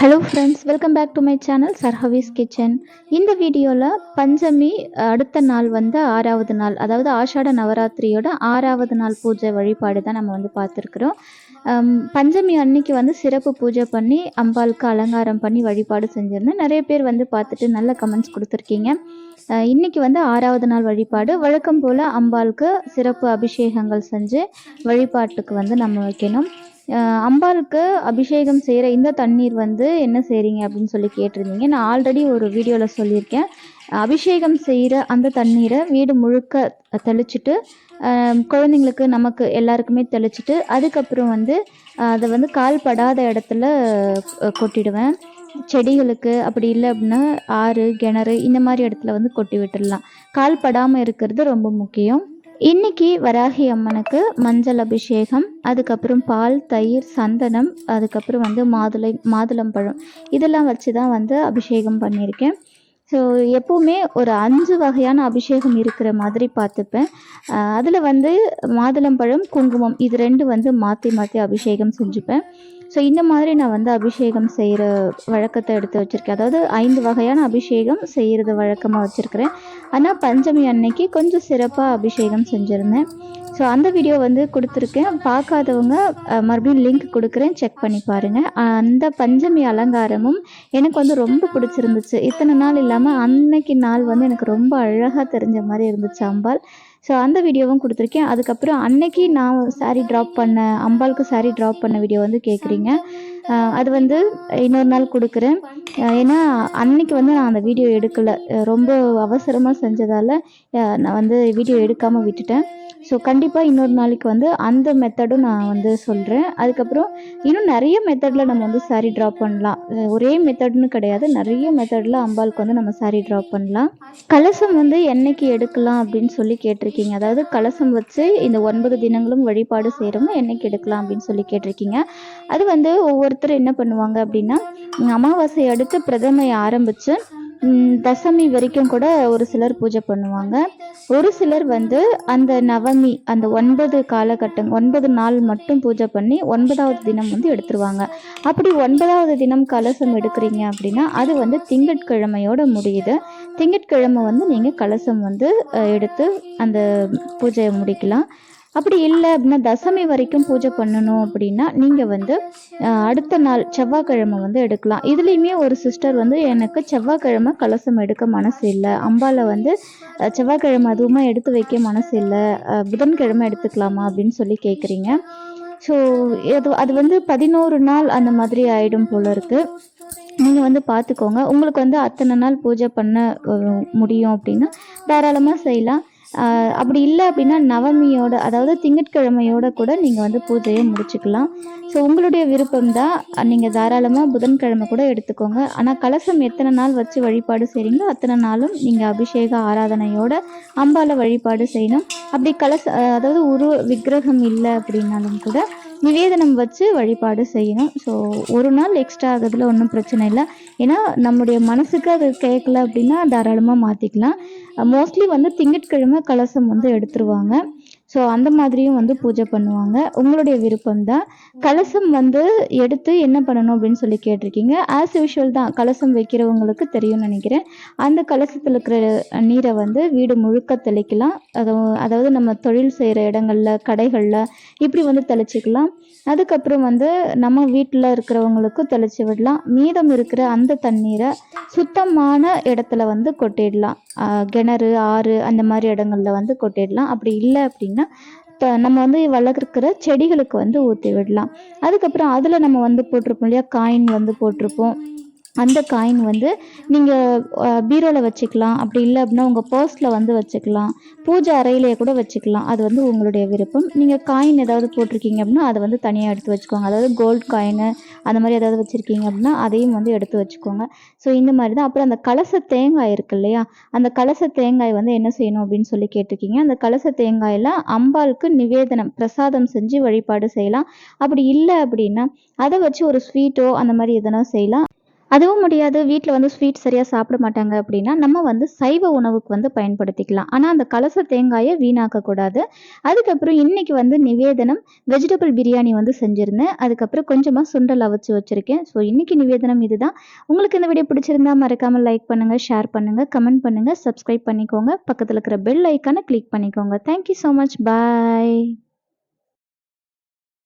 Hello friends welcome back to my channel சர்ஹவிஸ் kitchen இந்த வீடியோவில் பஞ்சமி அடுத்த நாள் வந்து ஆறாவது நாள் அதாவது ஆஷாட நவராத்திரியோட ஆறாவது நாள் பூஜை வழிபாடு தான் நம்ம வந்து பார்த்துருக்குறோம். பஞ்சமி அன்னைக்கு வந்து சிறப்பு பூஜை பண்ணி அம்பாளுக்கு அலங்காரம் பண்ணி வழிபாடு செஞ்சுருந்தேன். நிறைய பேர் வந்து பார்த்துட்டு நல்ல கமெண்ட்ஸ் கொடுத்துருக்கீங்க. இன்றைக்கி இன்னைக்கு வந்து ஆறாவது நாள் வழிபாடு. வழக்கம் போல் அம்பாளுக்கு சிறப்பு அபிஷேகங்கள் செஞ்சு வழிபாட்டுக்கு வந்து நம்ம வைக்கணும். அம்பாளுக்கு அபிஷேகம் செய்கிற இந்த தண்ணீர் வந்து என்ன செய்கிறீங்க அப்படின்னு சொல்லி கேட்டிருந்தீங்க. நான் ஆல்ரெடி ஒரு வீடியோவில் சொல்லியிருக்கேன். அபிஷேகம் செய்கிற அந்த தண்ணீரை வீடு முழுக்க தெளிச்சிட்டு குழந்தைங்களுக்கு நமக்கு எல்லாருக்குமே தெளிச்சிட்டு அதுக்கப்புறம் வந்து அதை வந்து கால் படாத இடத்துல கொட்டிடுவேன். செடிகளுக்கு அப்படி இல்லை அப்படின்னா ஆறு கிணறு இந்த மாதிரி இடத்துல வந்து கொட்டி விட்டுடலாம் கால் படாமல் இருக்கிறது ரொம்ப முக்கியம். இன்னைக்கு வராகி அம்மனுக்கு மஞ்சள் அபிஷேகம் அதுக்கப்புறம் பால் தயிர் சந்தனம் அதுக்கப்புறம் வந்து மாதுளை மாதுளம்பழம் இதெல்லாம் வச்சு தான் வந்து அபிஷேகம் பண்ணியிருக்கேன். ஸோ எப்போவுமே ஒரு அஞ்சு வகையான அபிஷேகம் இருக்கிற மாதிரி பார்த்துப்பேன். அதில் வந்து மாதுளம்பழம் குங்குமம் இது ரெண்டு வந்து மாற்றி மாற்றி அபிஷேகம் செஞ்சுப்பேன். ஸோ இந்த மாதிரி நான் வந்து அபிஷேகம் செய்கிற வழக்கத்தை எடுத்து வச்சுருக்கேன். அதாவது ஐந்து வகையான அபிஷேகம் செய்கிறது வழக்கமாக வச்சுருக்கிறேன். ஆனால் பஞ்சமி அன்னைக்கு கொஞ்சம் சிறப்பாக அபிஷேகம் செஞ்சுருந்தேன். ஸோ அந்த வீடியோ வந்து கொடுத்துருக்கேன். பார்க்காதவங்க மறுபடியும் லிங்க் கொடுக்குறேன். செக் பண்ணி பாருங்கள் அந்த பஞ்சமி அலங்காரமும் எனக்கு வந்து ரொம்ப பிடிச்சிருந்துச்சு. இத்தனை நாள் இல்லாமல் அன்னைக்கு நாள் வந்து எனக்கு ரொம்ப அழகாக தெரிஞ்ச மாதிரி இருந்துச்சு அம்பாள். ஸோ அந்த வீடியோவும் கொடுத்துருக்கேன். அதுக்கப்புறம் அன்னைக்கு நான் சாரீ ட்ராப் பண்ண அம்பாளுக்கு saree ட்ராப் பண்ண வீடியோ வந்து கேட்குறீங்க அது வந்து இன்னொரு நாள் கொடுக்குறேன். ஏன்னா அன்னைக்கு வந்து நான் அந்த வீடியோ எடுக்கலை. ரொம்ப அவசரமாக செஞ்சதால் நான் வந்து வீடியோ எடுக்காமல் விட்டுட்டேன். ஸோ கண்டிப்பாக இன்னொரு நாளைக்கு வந்து அந்த மெத்தடும் நான் வந்து சொல்கிறேன் அதுக்கப்புறம் இன்னும் நிறைய மெத்தடில் நம்ம வந்து சாரீ ட்ரா பண்ணலாம். ஒரே மெத்தட்னு கிடையாது. நிறைய மெத்தடில் அம்பாளுக்கு வந்து நம்ம சாரீ ட்ராப் பண்ணலாம். கலசம் வந்து என்னைக்கு எடுக்கலாம் அப்படின்னு சொல்லி கேட்டிருக்கீங்க. அதாவது கலசம் வச்சு இந்த ஒன்பது தினங்களும் வழிபாடு செய்கிறவங்க என்னைக்கு எடுக்கலாம் அப்படின்னு சொல்லி கேட்டிருக்கீங்க. அது வந்து ஒவ்வொருத்தரும் என்ன பண்ணுவாங்க அப்படின்னா அமாவாசை அடுத்து பிரதமை ஆரம்பித்து தசமி வரைக்கும் கூட ஒரு சிலர் பூஜை பண்ணுவாங்க. ஒரு சிலர் வந்து அந்த நவமி அந்த ஒன்பது காலகட்டம் ஒன்பது நாள் மட்டும் பூஜை பண்ணி ஒன்பதாவது தினம் வந்து எடுத்துருவாங்க. அப்படி ஒன்பதாவது தினம் கலசம் எடுக்கிறீங்க அப்படின்னா அது வந்து திங்கட்கிழமையோட முடியுது. திங்கட்கிழமை வந்து நீங்கள் கலசம் வந்து எடுத்து அந்த பூஜையை முடிக்கலாம். அப்படி இல்லை அப்படின்னா தசமி வரைக்கும் பூஜை பண்ணணும் அப்படின்னா நீங்கள் வந்து அடுத்த நாள் செவ்வாய்க்கிழமை வந்து எடுக்கலாம். இதுலேயுமே ஒரு சிஸ்டர் வந்து எனக்கு செவ்வாய்க்கிழமை கலசம் எடுக்க மனசு இல்லை. அம்பாவில் வந்து செவ்வாய்க்கிழமை அதுவுமா எடுத்து வைக்க மனசு இல்லை. புதன்கிழமை எடுத்துக்கலாமா அப்படின்னு சொல்லி கேட்குறீங்க ஸோ அது அது வந்து பதினோரு நாள் அந்த மாதிரி ஆகிடும் போல இருக்குது நீங்கள் வந்து பார்த்துக்கோங்க உங்களுக்கு வந்து அத்தனை நாள் பூஜை பண்ண முடியும் அப்படின்னா தாராளமாக செய்யலாம். அப்படி இல்லை அப்படின்னா நவமியோட அதாவது திங்கட்கிழமையோட கூட நீங்கள் வந்து பூஜையை முடிச்சுக்கலாம். ஸோ உங்களுடைய விருப்பம் தான் நீங்கள் தாராளமாக புதன்கிழமை கூட எடுத்துக்கோங்க. ஆனால் கலசம் எத்தனை நாள் வச்சு வழிபாடு செய்கிறீங்களோ அத்தனை நாளும் நீங்கள் அபிஷேக ஆராதனையோட அம்பால வழிபாடு செய்யணும். அப்படி கலச அதாவது உருவ விக்கிரகம் இல்லை அப்படின்னாலும் கூட நிவேதனம் வச்சு வழிபாடு செய்யணும். ஸோ ஒரு நாள் எக்ஸ்ட்ரா ஆகுதுல ஒன்றும் பிரச்சனை இல்லை. ஏன்னா நம்முடைய மனசுக்கு அது கேட்கல அப்படின்னா தாராளமாக மாற்றிக்கலாம் மோஸ்ட்லி வந்து திங்கட்கிழமை கலசம் வந்து எடுத்துருவாங்க. ஸோ அந்த மாதிரியும் வந்து பூஜை பண்ணுவாங்க. உங்களுடைய விருப்பம் தான். கலசம் வந்து எடுத்து என்ன பண்ணணும் அப்படின்னு சொல்லி கேட்டிருக்கீங்க. ஆஸ் யூஷுவல் தான். கலசம் வைக்கிறவங்களுக்கு தெரியும்னு நினைக்கிறேன். அந்த கலசத்தில் இருக்கிற நீரை வந்து வீடு முழுக்க தெளிக்கலாம். அது அதாவது நம்ம தொழில் செய்கிற இடங்களில் கடைகளில் இப்படி வந்து தெளிச்சிக்கலாம். அதுக்கப்புறம் வந்து நம்ம வீட்டில் இருக்கிறவங்களுக்கு தெளிச்சு விடலாம். மீதம் இருக்கிற அந்த தண்ணீரை சுத்தமான இடத்துல வந்து கொட்டிடலாம். கிணறு ஆறு அந்த மாதிரி இடங்கள்ல வந்து கொட்டிடலாம். அப்படி இல்லை அப்படின்னா த- நம்ம வந்து வளர்க்குற செடிகளுக்கு வந்து ஊற்றி விடலாம். அதுக்கப்புறம் அதில் நம்ம வந்து போட்டிருப்போம் இல்லையா காயின் வந்து போட்டிருப்போம். அந்த காயின் வந்து நீங்கள் பீரோவில் வச்சுக்கலாம். அப்படி இல்லை அப்படின்னா உங்கள் பர்ஸில் வந்து வச்சுக்கலாம். பூஜை அறையிலேயே கூட வச்சுக்கலாம். அது வந்து உங்களுடைய விருப்பம். நீங்கள் காயின் ஏதாவது போட்டிருக்கீங்க அப்படின்னா அதை வந்து தனியாக எடுத்து வச்சுக்கோங்க. அதாவது கோல்ட் காயினு அந்த மாதிரி ஏதாவது வச்சுருக்கீங்க அப்படின்னா அதையும் வந்து எடுத்து வச்சுக்கோங்க. ஸோ இந்த மாதிரி தான். அப்புறம் அந்த கலச தேங்காய் இருக்கு இல்லையா? அந்த கலச தேங்காய் வந்து என்ன செய்யணும் அப்படின்னு சொல்லி கேட்டிருக்கீங்க. அந்த கலச தேங்காயில் அம்பாளுக்கு நிவேதனம் பிரசாதம் செஞ்சு வழிபாடு செய்யலாம். அப்படி இல்லை அப்படின்னா அதை வச்சு ஒரு ஸ்வீட்டோ அந்த மாதிரி எதனா செய்யலாம். அதுவும் முடியாது. வீட்டில் வந்து ஸ்வீட் சரியாக சாப்பிட மாட்டாங்க அப்படின்னா நம்ம வந்து சைவ உணவுக்கு வந்து பயன்படுத்திக்கலாம். ஆனால் அந்த கலச தேங்காயை வீணாக்கக்கூடாது அதுக்கப்புறம் இன்னைக்கு வந்து நிவேதனம் வெஜிடபிள் பிரியாணி வந்து செஞ்சுருந்தேன். அதுக்கப்புறம் கொஞ்சமாக சுண்டல் அவிச்சு வச்சுருக்கேன். ஸோ இன்றைக்கி நிவேதனம் இதுதான். உங்களுக்கு இந்த வீடியோ பிடிச்சிருந்தா மறக்காமல் லைக் பண்ணுங்கள் ஷேர் பண்ணுங்கள் கமெண்ட் பண்ணுங்கள் சப்ஸ்கிரைப் பண்ணிக்கோங்க. பக்கத்தில் இருக்கிற பெல் ஐக்கானை கிளிக் பண்ணிக்கோங்க. Thank you so much bye